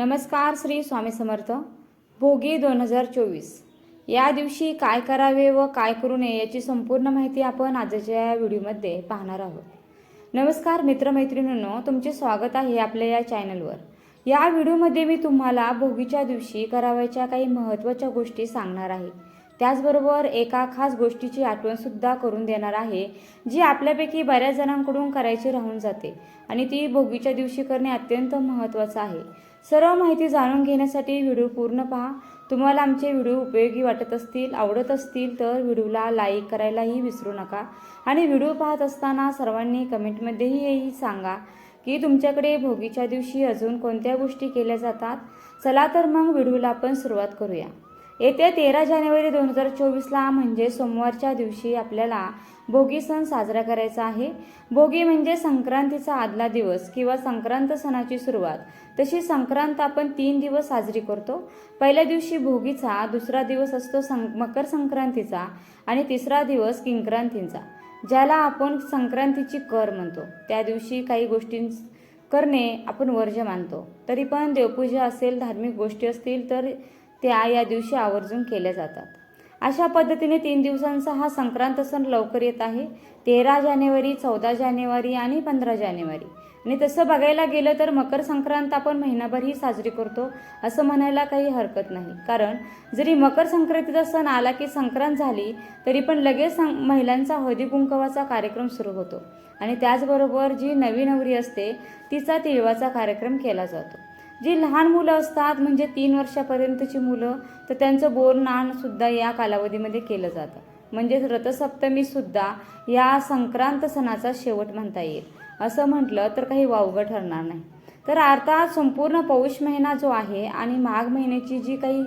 नमस्कार श्री स्वामी समर्थ. भोगी दोन हजार चोवीस. या दिवशी काय करावे व काय करू नये याची संपूर्ण माहिती आपण आजच्या या व्हिडिओमध्ये पाहणार आहोत. नमस्कार मित्रमैत्रिणींनो तुमचे स्वागत आहे आपल्या या चॅनलवर. या व्हिडिओमध्ये मी तुम्हाला भोगीच्या दिवशी करावयाच्या काही महत्त्वाच्या गोष्टी सांगणार आहे. त्याचबरोबर एका खास गोष्टीची आठवणसुद्धा करून देणार आहे जी आपल्यापैकी बऱ्याच जणांकडून करायची राहून जाते आणि ती भोगीच्या दिवशी करणे अत्यंत महत्त्वाचं आहे. सर्व माहिती जाणून घेण्यासाठी व्हिडिओ पूर्ण पहा. तुम्हाला आमचे व्हिडिओ उपयोगी वाटत असतील आवडत असतील तर व्हिडिओला लाईक करायलाही विसरू नका. आणि व्हिडिओ पाहत असताना सर्वांनी कमेंटमध्येही हेही सांगा की तुमच्याकडे भोगीच्या दिवशी अजून कोणत्या गोष्टी केल्या जातात? चला तर मग व्हिडिओला आपण सुरुवात करूया. येत्या तेरा जानेवारी दोन हजार चोवीसला म्हणजे सोमवारच्या दिवशी आपल्याला भोगी सण साजरा करायचा आहे. भोगी म्हणजे संक्रांतीचा आदला दिवस किंवा संक्रांत सणाची सुरुवात. तशी संक्रांत आपण तीन दिवस साजरी करतो. पहिल्या दिवशी भोगीचा दुसरा दिवस असतो सं मकर संक्रांतीचा आणि तिसरा दिवस किंक्रांतीचा ज्याला आपण संक्रांतीची कर म्हणतो. त्या दिवशी काही गोष्टी करणे आपण वर्ज मानतो. तरी पण देवपूजा असेल धार्मिक गोष्टी असतील तर त्या या दिवशी आवर्जून केल्या जातात. अशा पद्धतीने तीन दिवसांचा हा संक्रांत सण लवकर येत आहे. तेरा जानेवारी चौदा जानेवारी आणि पंधरा जानेवारी. आणि तसं बघायला गेलं तर मकर संक्रांत आपण महिनाभरही साजरी करतो असं म्हणायला काही हरकत नाही. कारण जरी मकर संक्रांतीचा सण आला की संक्रांत झाली तरी पण लगेच सं महिलांचा हळदी कुंकवाचा कार्यक्रम सुरू होतो. आणि त्याचबरोबर जी नवी नवरी असते तिचा तिळवाचा कार्यक्रम केला जातो. जी लहान मुलं असतात म्हणजे तीन वर्षापर्यंतची मुलं तर त्यांचं बोरनानसुद्धा या कालावधीमध्ये केलं जातं. म्हणजेच रथसप्तमीसुद्धा या संक्रांत सणाचा शेवट म्हणता येईल. असं म्हटलं तर काही वावगं ठरणार नाही. तर अर्थात संपूर्ण पौष महिना जो आहे आणि माघ महिन्याची जी काही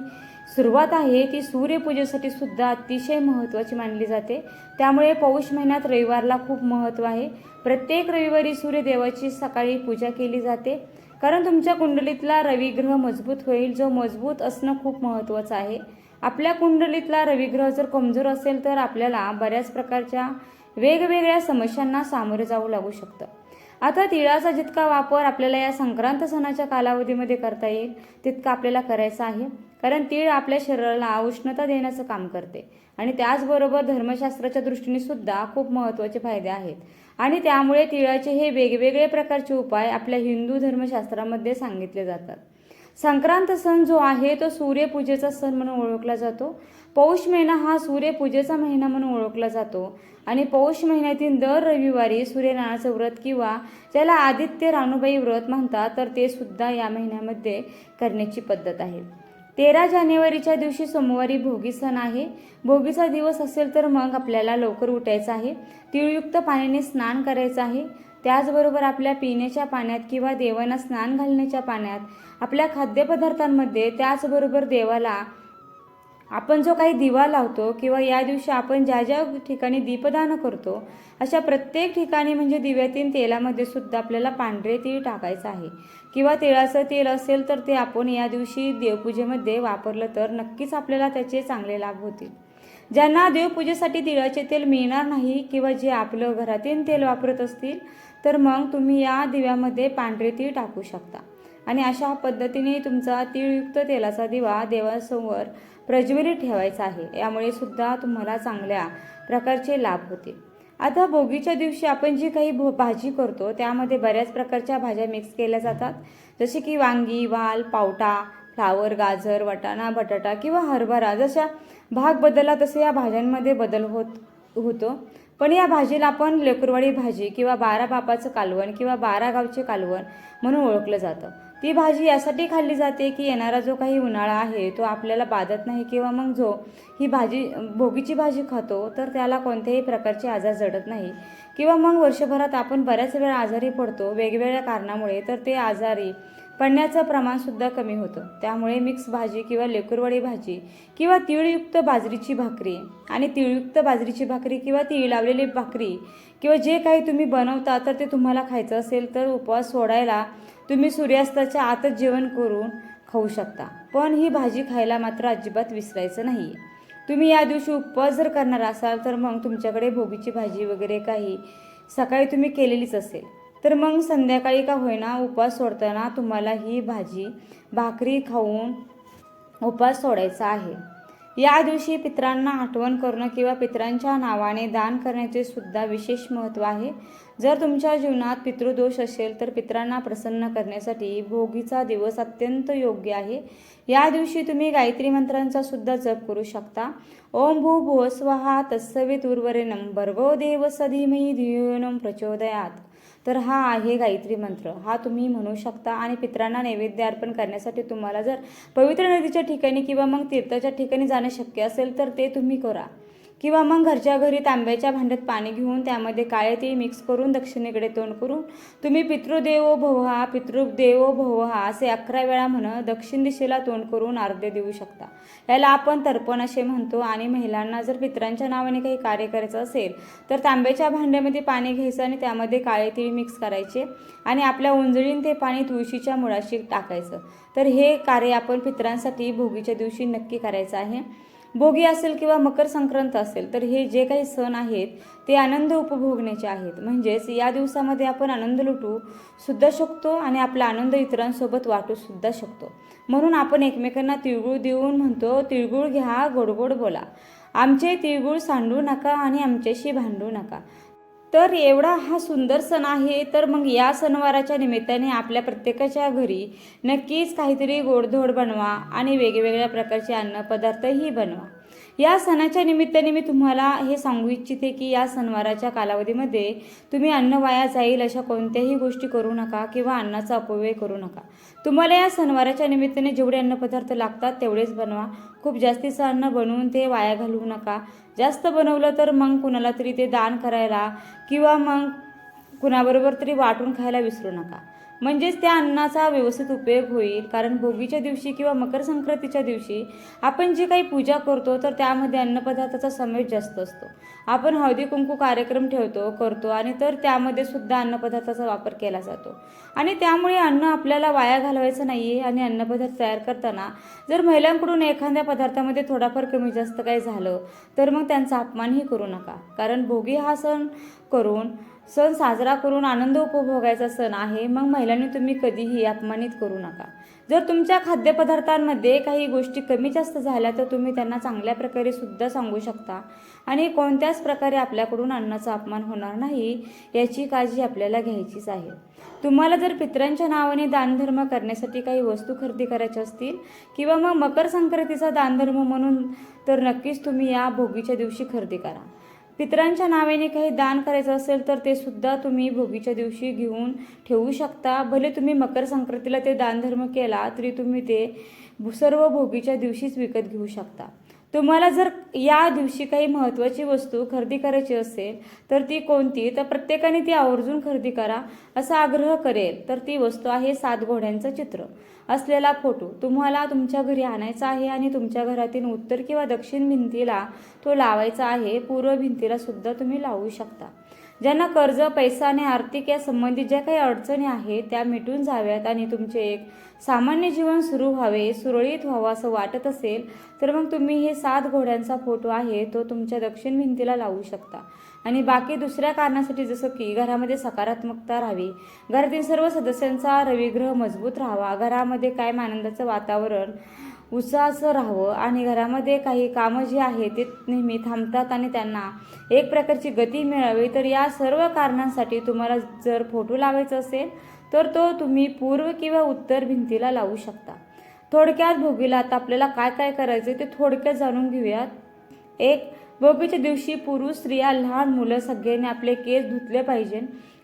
सुरुवात आहे ती सूर्यपूजेसाठी सुद्धा अतिशय महत्त्वाची मानली जाते. त्यामुळे पौष महिन्यात रविवारला खूप महत्त्व आहे. प्रत्येक रविवारी सूर्यदेवाची सकाळी पूजा केली जाते. कारण तुमच्या कुंडलीतला रविग्रह मजबूत होईल. जो मजबूत असणं खूप महत्त्वाचं आहे. आपल्या कुंडलीतला रविग्रह जर कमजोर असेल तर आपल्याला बऱ्याच प्रकारच्या वेगवेगळ्या समस्यांना सामोरे जावं लागू शकतं. आता तिळाचा जितका वापर आपल्याला या संक्रांत सणाच्या कालावधीमध्ये करता येईल तितका आपल्याला करायचा आहे. कारण तीळ आपल्या शरीराला उष्णता देण्याचं काम करते. आणि त्याचबरोबर धर्मशास्त्राच्या दृष्टीने सुद्धा खूप महत्त्वाचे फायदे आहेत. आणि त्यामुळे तिळाचे हे वेगवेगळे प्रकारचे उपाय आपल्या हिंदू धर्मशास्त्रामध्ये सांगितले जातात. संक्रांत सण जो आहे तो सूर्यपूजेचा सण म्हणून ओळखला जातो. पौष महिना हा सूर्यपूजेचा महिना म्हणून ओळखला जातो. आणि पौष महिन्यातील दर रविवारी सूर्यनारायणाचं व्रत किंवा ज्याला आदित्य राणूबाई व्रत म्हणतात तर ते सुद्धा या महिन्यामध्ये करण्याची पद्धत आहे. तेरा जानेवारीच्या दिवशी सोमवारी भोगी सण आहे. भोगीचा दिवस असेल तर मग आपल्याला लवकर उठायचं आहे. तिळयुक्त पाण्याने स्नान करायचं आहे. त्याचबरोबर आपल्या पिण्याच्या पाण्यात किंवा देवांना स्नान घालण्याच्या पाण्यात आपल्या खाद्यपदार्थांमध्ये त्याचबरोबर देवाला आपण जो काही दिवा लावतो किंवा या दिवशी आपण ज्या ज्या ठिकाणी दीपदान करतो अशा प्रत्येक ठिकाणी म्हणजे दिव्यातील तेलामध्ये सुद्धा आपल्याला पांढरे तीळ टाकायचं आहे. किंवा तिळाचं तेल असेल तर ते आपण या दिवशी देवपूजेमध्ये वापरलं तर नक्कीच आपल्याला त्याचे चांगले लाभ होतील. ज्यांना देवपूजेसाठी तिळाचे तेल मिळणार नाही किंवा जे आपलं घरातील तेल वापरत असतील तर मग तुम्ही या दिव्यामध्ये पांढरे तीळ टाकू शकता. आणि अशा पद्धतीने तुमचा तिळयुक्त तेलाचा दिवा देवासमोर प्रज्वलित ठेवायचा आहे. यामुळे सुद्धा तुम्हाला चांगल्या प्रकारचे लाभ होतील. आता भोगीच्या दिवशी आपण जी काही भो भाजी करतो त्यामध्ये बऱ्याच प्रकारच्या भाज्या मिक्स केल्या जातात. जसे की वांगी वाल पावटा फ्लावर गाजर वाटाणा बटाटा किंवा हरभरा. जशा भाग बदलला तसे या भाज्यांमध्ये बदल होत होतो. पण या भाजीला आपण लेकुरवाडी भाजी किंवा बारा बापाचं कालवण किंवा बारा गावचे कालवण म्हणून ओळखलं जातं. ती भाजी यासाठी खाल्ली जाते की येणारा जो काही उन्हाळा आहे तो आपल्याला बाधत नाही किंवा मग जो ही भाजी भोगीची भाजी खातो तर त्याला कोणत्याही प्रकारचे आजार जडत नाही. किंवा मग वर्षभरात आपण बऱ्याच वेळा आजारी पडतो वेगवेगळ्या कारणामुळे तर ते आजारी पडण्याचं प्रमाणसुद्धा कमी होतं. त्यामुळे मिक्स भाजी किंवा लेकुरवडी भाजी किंवा तिळयुक्त बाजरीची भाकरी आणि तिळयुक्त बाजरीची भाकरी किंवा तीळ लावलेली भाकरी किंवा जे काही तुम्ही बनवता तर ते तुम्हाला खायचं असेल तर उपवास सोडायला तुम्ही सूर्यास्ताच्या आतच जेवण करून खाऊ शकता. पण ही भाजी खायला मात्र अजिबात विसरायचं नाही. तुम्ही या दिवशी उपवास जर करणार असाल तर मग तुमच्याकडे भोगीची भाजी वगैरे काही सकाळी तुम्ही केलेलीच असेल. तर मग संध्याकाळी का होईना उपवास सोडताना तुम्हाला ही भाजी भाकरी खाऊन उपवास सोडायचा आहे. या दिवशी पितरांना आठवण करणं किंवा पितरांच्या नावाने दान करण्याचे सुद्धा विशेष महत्त्व आहे. जर तुमच्या जीवनात पितृदोष असेल तर पितरांना प्रसन्न करण्यासाठी भोगीचा दिवस अत्यंत योग्य आहे. या दिवशी तुम्ही गायत्री मंत्रांचा सुद्धा जप करू शकता. ओम भू भुवस्वहा तत्सवित उर्वरे तत्सवितुर्वरेणम भर्गो देव सधीमही धियोनम प्रचोदयात. तर हा आहे गायत्री मंत्र. हा तुम्ही म्हणू शकता आणि पित्रांना नैवेद्य अर्पण करण्यासाठी तुम्हाला जर पवित्र नदीच्या ठिकाणी किंवा मग तीर्थाच्या ठिकाणी जाणं शक्य असेल तर ते तुम्ही करा. किंवा मग घरच्या घरी तांब्याच्या भांड्यात पाणी घेऊन त्यामध्ये काळे तीळ मिक्स करून दक्षिणेकडे तोंड करून तुम्ही पितृदेवो भवहा पितृदेवो भवहा असे अकरा वेळा म्हणत दक्षिण दिशेला तोंड करून अर्ध्य देऊ शकता. याला आपण तर्पण असे म्हणतो आणि महिलांना जर पितरांच्या नावाने काही कार्य करायचं असेल तर तांब्याच्या भांड्यामध्ये पाणी घ्यायचं आणि त्यामध्ये काळे तीळ मिक्स करायचे आणि आपल्या उंजळीन ते पाणी तुळशीच्या मुळाशी टाकायचं. तर हे कार्य आपण पितरांसाठी भोगीच्या दिवशी नक्की करायचं आहे. भोगी असेल किंवा मकर संक्रांत असेल तर हे जे काही सण आहेत ते आनंद उपभोगण्याचे आहेत. म्हणजेच या दिवसामध्ये आपण आनंद लुटू सुद्धा शकतो आणि आपला आनंद इतरांसोबत वाटू सुद्धा शकतो. म्हणून आपण एकमेकांना तिळगुळ देऊन म्हणतो तिळगुळ घ्या गोडगोड बोला. आमचे तिळगुळ सांडू नका आणि आमच्याशी भांडू नका. तर एवढा हा सुंदर सण आहे तर मग या सणवाराच्या निमित्ताने आपल्या प्रत्येकाच्या घरी नक्कीच काहीतरी गोडधोड बनवा आणि वेगवेगळ्या प्रकारचे अन्नपदार्थही बनवा. या सणाच्या निमित्ताने मी तुम्हाला हे सांगू इच्छिते की या सणवाराच्या कालावधीमध्ये तुम्ही अन्न वाया जाईल अशा कोणत्याही गोष्टी करू नका किंवा अन्नाचा अपव्यय करू नका. तुम्हाला या सणवाराच्या निमित्ताने जेवढे अन्नपदार्थ लागतात तेवढेच बनवा. खूप जास्तीचं अन्न बनवून ते वाया घालवू नका. जास्त बनवलं तर मग कुणाला तरी ते दान करायला किंवा मग कुणाबरोबर तरी वाटून खायला विसरू नका. म्हणजेच त्या अन्नाचा व्यवस्थित उपयोग होईल. कारण भोगीच्या दिवशी किंवा मकर संक्रांतीच्या दिवशी आपण जे काही पूजा करतो तर त्यामध्ये अन्नपदार्थाचा समावेश जास्त असतो. आपण हळदी कुंकू कार्यक्रम ठेवतो करतो आणि तर त्यामध्ये सुद्धा अन्नपदार्थाचा वापर केला जातो. आणि त्यामुळे अन्न आपल्याला वाया घालवायचं नाही आहे आणि अन्नपदार्थ तयार करताना जर महिलांकडून एखाद्या पदार्थामध्ये थोडाफार कमी जास्त काही झालं तर मग त्यांचा अपमानही करू नका. कारण भोगी हा सण करून सण साजरा करून आनंद उपभोगायचा सण आहे मग महिलांनी तुम्ही कधीही अपमानित करू नका. जर तुमच्या खाद्यपदार्थांमध्ये काही गोष्टी कमी जास्त झाल्या तर तुम्ही त्यांना चांगल्या प्रकारे सुद्धा सांगू शकता. आणि कोणत्याच प्रकारे आपल्याकडून अन्नाचा अपमान होणार नाही याची काळजी आपल्याला घ्यायचीच आहे. तुम्हाला जर पितरांच्या नावाने दानधर्म करण्यासाठी काही वस्तू खरेदी करायच्या असतील किंवा मग मकर संक्रांतीचा दानधर्म म्हणून तर नक्कीच तुम्ही या भोगीच्या दिवशी खरेदी करा. पितरांच्या नावाने काही दान करायचं असेल तर ते सुद्धा तुम्ही भोगीच्या दिवशी घेऊन ठेवू शकता. भले तुम्ही मकर संक्रांतीला ते दानधर्म केला तरी तुम्ही ते सर्व भोगीच्या दिवशीच विकत घेऊ शकता. तुम्हाला जर या दिवशी काही महत्त्वाची वस्तू खरेदी करायची असेल तर ती कोणती? तर प्रत्येकाने ती आवर्जून खरेदी करा असा आग्रह करेल. तर ती वस्तू आहे सात घोड्यांचं चित्र. असलेला फोटो. तुम्हाला तुमच्या घरी आणायचा आहे आणि तुमच्या घरातील उत्तर किंवा दक्षिण भिंतीला तो लावायचा आहे. पूर्व भिंतीला सुद्धा तुम्ही लावू शकता. ज्यांना कर्ज पैसा आणि आर्थिक या संबंधित ज्या काही अडचणी आहेत त्या मिटून जाव्यात आणि तुमचे एक सामान्य जीवन सुरू व्हावे सुरळीत व्हावं असं वाटत असेल तर मग तुम्ही हे सात घोड्यांचा फोटो आहे तो तुमच्या दक्षिण भिंतीला लावू शकता. आणि बाकी दुसऱ्या कारणासाठी जसं की घरामध्ये सकारात्मकता राहावी घरातील सर्व सदस्यांचा रविग्रह मजबूत राहावा घरामध्ये कायम आनंदाचं वातावरण उत्साहाचं राहावं आणि घरामध्ये काही कामं जी आहे ते नेहमी थांबतात आणि त्यांना एक प्रकारची गती मिळावी. तर या सर्व कारणांसाठी तुम्हाला जर फोटो लावायचा असेल तर तो तुम्ही पूर्व किंवा उत्तर भिंतीला लावू शकता. थोडक्यात भोगीला आता आपल्याला काय काय करायचं ते थोडक्यात जाणून घेऊयात. एक भोगीच्या दिवशी पुरुष स्त्रिया लहान मुलं सगळ्यांनी आपले केस धुतले पाहिजे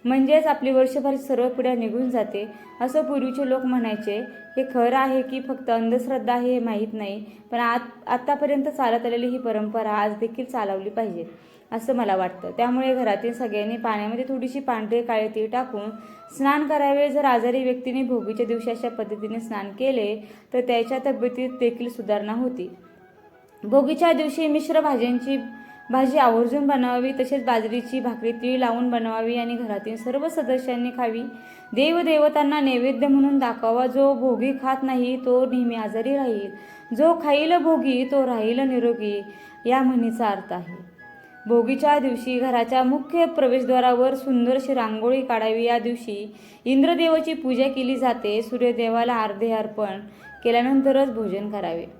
म्हणजेच आपली वर्षभर सर्व पिढ्या निघून जाते. असं पूर्वीचे लोक म्हणायचे. हे खरं आहे की फक्त अंधश्रद्धा आहे हे माहीत नाही पण आत आत्तापर्यंत चालत आलेली ही परंपरा आज देखील चालवली पाहिजे असं मला वाटतं. त्यामुळे घरातील सगळ्यांनी पाण्यामध्ये थोडीशी पांढरे काळे तीळ टाकून स्नान करावे. जर आजारी व्यक्तीने भोगीच्या दिवशी अशा पद्धतीने स्नान केले तर त्याच्या तब्येतीत देखील सुधारणा होती. भोगीच्या दिवशी मिश्र भाज्यांची भाजी आवर्जून बनवावी तसेच बाजरीची भाकरी तीळ लावून बनवावी आणि घरातील सर्व सदस्यांनी खावी. देवदेवतांना नैवेद्य म्हणून दाखवावा जो भोगी खात नाही तो नेहमी आजारी राहील. जो खाईल भोगी तो राहील निरोगी. या म्हणीचा अर्थ आहे. भोगीच्या दिवशी घराच्या मुख्य प्रवेशद्वारावर सुंदरशी रांगोळी काढावी. या दिवशी इंद्रदेवाची पूजा केली जाते. सूर्यदेवाला अर्धे अर्पण केल्यानंतरच भोजन करावे.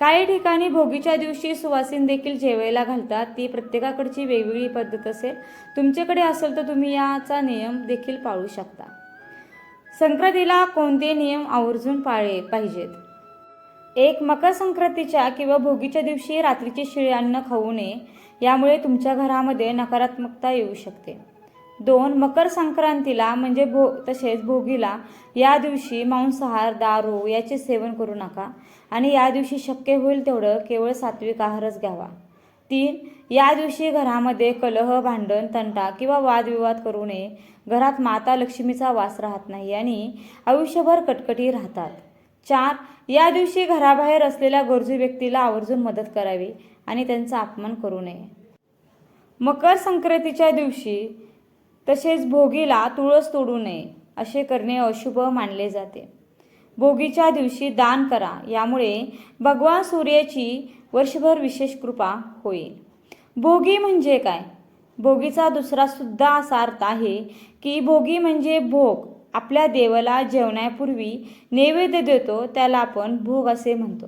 काही ठिकाणी भोगीच्या दिवशी सुवासीन देखील जेवायला घालतात. ती प्रत्येकाकडची वेगवेगळी पद्धत असेल. तुमच्याकडे असेल तर तुम्ही याचा नियम देखील पाळू शकता. संक्रांतीला कोणते नियम आवर्जून पाळले पाहिजेत? एक मकर संक्रांतीच्या किंवा भोगीच्या दिवशी रात्रीचे शिळे अन्न खाऊ नये. यामुळे तुमच्या घरामध्ये नकारात्मकता येऊ शकते. दोन मकर संक्रांतीला म्हणजे भो तसेच भोगीला या दिवशी मांसाहार दारू याचे सेवन करू नका. आणि या दिवशी शक्य होईल तेवढं केवळ सात्विक आहारच घ्यावा. तीन या दिवशी घरामध्ये कलह भांडण तंटा किंवा वादविवाद करू नये. घरात माता लक्ष्मीचा वास राहत नाही आणि आयुष्यभर कटकटी राहतात. चार या दिवशी घराबाहेर असलेल्या गरजू व्यक्तीला आवर्जून मदत करावी आणि त्यांचा अपमान करू नये. मकर संक्रांतीच्या दिवशी तसेच भोगीला तुळस तोडू नये असे करणे अशुभ मानले जाते. भोगीच्या दिवशी दान करा यामुळे भगवान सूर्याची वर्षभर विशेष कृपा होईल. भोगी म्हणजे काय? भोगीचा दुसरा सुद्धा असा अर्थ आहे की भोगी म्हणजे भोग. आपल्या देवाला जेवण्यापूर्वी नैवेद्य देतो त्याला आपण भोग असे म्हणतो.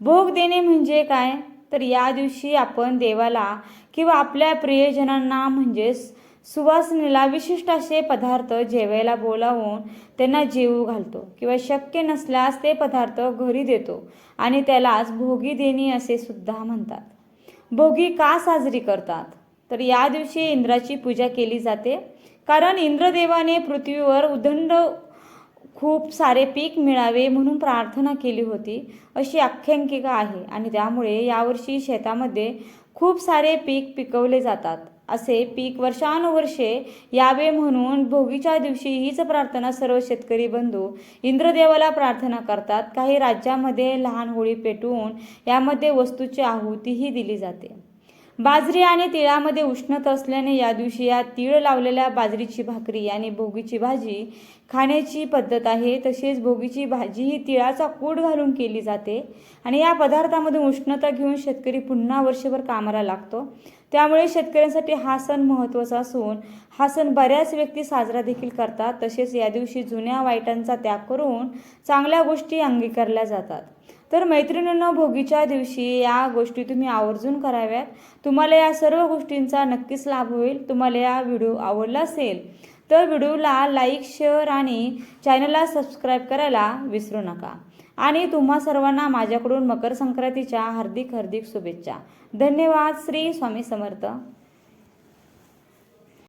भोग देणे म्हणजे काय? तर या दिवशी आपण देवाला किंवा आपल्या प्रियजनांना म्हणजेच सुवासनेला विशिष्ट असे पदार्थ जेवायला बोलावून त्यांना जेवू घालतो किंवा शक्य नसल्यास ते पदार्थ घरी देतो आणि त्यालाच भोगी देणी असे सुद्धा म्हणतात. भोगी का साजरी करतात? तर या दिवशी इंद्राची पूजा केली जाते. कारण इंद्रदेवाने पृथ्वीवर उदंड खूप सारे पीक मिळावे म्हणून प्रार्थना केली होती अशी आख्यांकिका आहे. आणि त्यामुळे यावर्षी शेतामध्ये खूप सारे पीक पिकवले जातात. असे पीक वर्षानुवर्षे यावे म्हणून भोगीच्या दिवशी हीच प्रार्थना सर्व शेतकरी बंधू इंद्रदेवाला प्रार्थना करतात. काही राज्यामध्ये लहान होळी पेटवून यामध्ये वस्तूची आहुतीही दिली जाते. बाजरी आणि तिळामध्ये उष्णता असल्याने या दिवशी या तीळ लावलेल्या बाजरीची भाकरी आणि भोगीची भाजी खाण्याची पद्धत आहे. तसेच भोगीची भाजी ही तिळाचा कूड घालून केली जाते आणि या पदार्थामधून उष्णता घेऊन शेतकरी पुन्हा वर्षभर कामाला लागतो. त्यामुळे शेतकऱ्यांसाठी हा सण महत्त्वाचा असून हा सण बऱ्याच व्यक्ती साजरा देखील करतात. तसेच या दिवशी जुन्या वाईटांचा त्याग करून चांगल्या गोष्टी अंगीकारल्या जातात. तर मैत्रिणींना भोगीच्या दिवशी या गोष्टी तुम्ही आवर्जून कराव्यात. तुम्हाला या सर्व गोष्टींचा नक्कीच लाभ होईल. तुम्हाला या व्हिडिओ आवडला असेल तर व्हिडिओला लाईक शेअर आणि चॅनलला सबस्क्राईब करायला विसरू नका. आणि तुम्हा सर्वांना माझ्याकडून मकर संक्रांतीच्या हार्दिक हार्दिक शुभेच्छा. धन्यवाद. श्री स्वामी समर्थ.